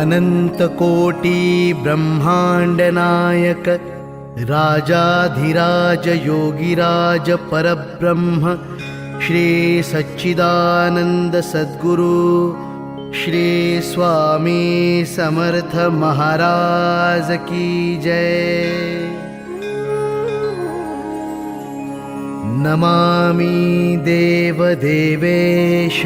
अनन्तकोटिब्रह्माण्डनायक राजाधिराजयोगिराज परब्रह्म श्री सच्चिदानन्दसद्गुरु श्री स्वामी समर्थ महाराज की जय। नमामि देवदेवेश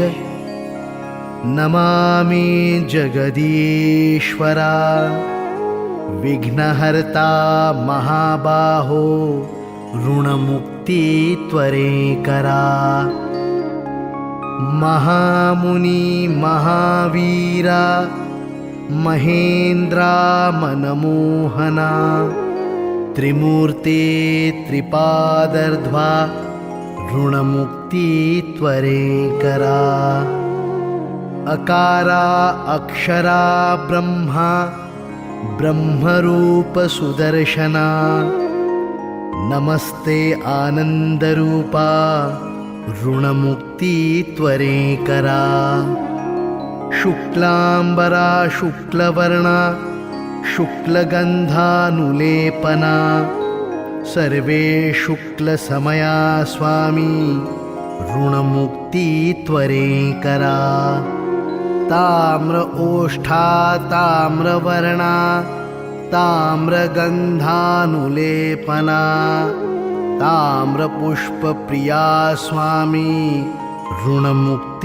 नमामि जगदीश्वरा विघ्नहर्ता महाबाहो ऋणमुक्तित्वरेकरा। महामुनि महावीरा महेन्द्रा मनमोहना त्रिमूर्ते त्रिपादर्ध्वा ऋणमुक्तित्वरेकरा अकारा अक्षरा ब्रह्मा ब्रह्मरूपसुदर्शना। नमस्ते आनन्दरूपा ऋणमुक्तित्वरेकरा। शुक्लाम्बरा शुक्लवर्णा शुक्लगन्धानुलेपना। सर्वे शुक्लसमया स्वामी ऋणमुक्तित्वरेकरा ताम्र ओष्ठा ताम्रवर्णा ताम्रगन्धानुलेपना ताम्रपुष्पप्रिया स्वामी ऋणमुक्तित्वरेकरा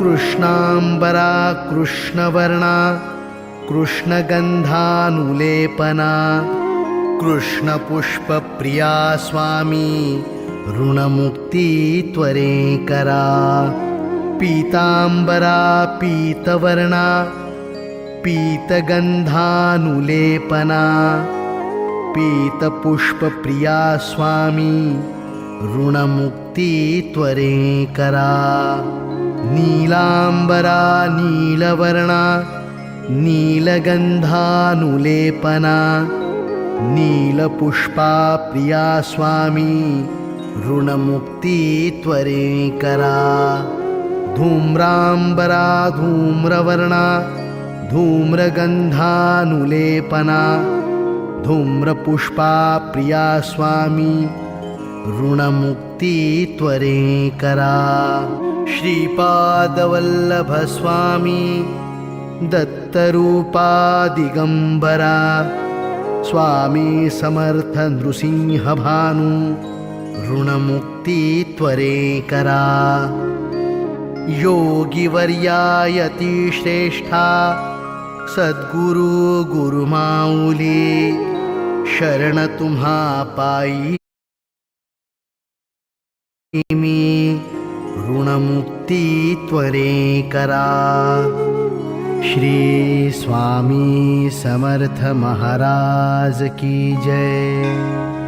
कृष्णाम्बरा कृष्णवर्णा कृष्णगन्धानुलेपना कृष्णपुष्पप्रिया स्वामी ऋणमुक्तित्वरेकरा। पीताम्बरा पीतवर्णा पीतगन्धानुलेपना पीतपुष्पप्रिया स्वामी ऋणमुक्तित्वरेकरा। नीलाम्बरा नीलवर्णा नीलगन्धानुलेपना नीलपुष्पा प्रिया स्वामी ऋणमुक्तित्वरेकरा धूम्राम्बरा धूम्रवर्णा धूम्रगन्धानुलेपना धूम्रपुष्पा प्रिया स्वामी ऋणमुक्तित्वरेकरा श्रीपादवल्लभस्वामी दत्तरूपादिगम्बरा स्वामी समर्थ नृसिंहभानु ऋणमुक्तित्वरेकरा योगिवर्यायतिश्रेष्ठा सद्गुरु गुरुमाऊली शरण तुम्हा पायी मी ऋणमुक्तित्वरेकरा। श्री स्वामी समर्थ महाराज की जय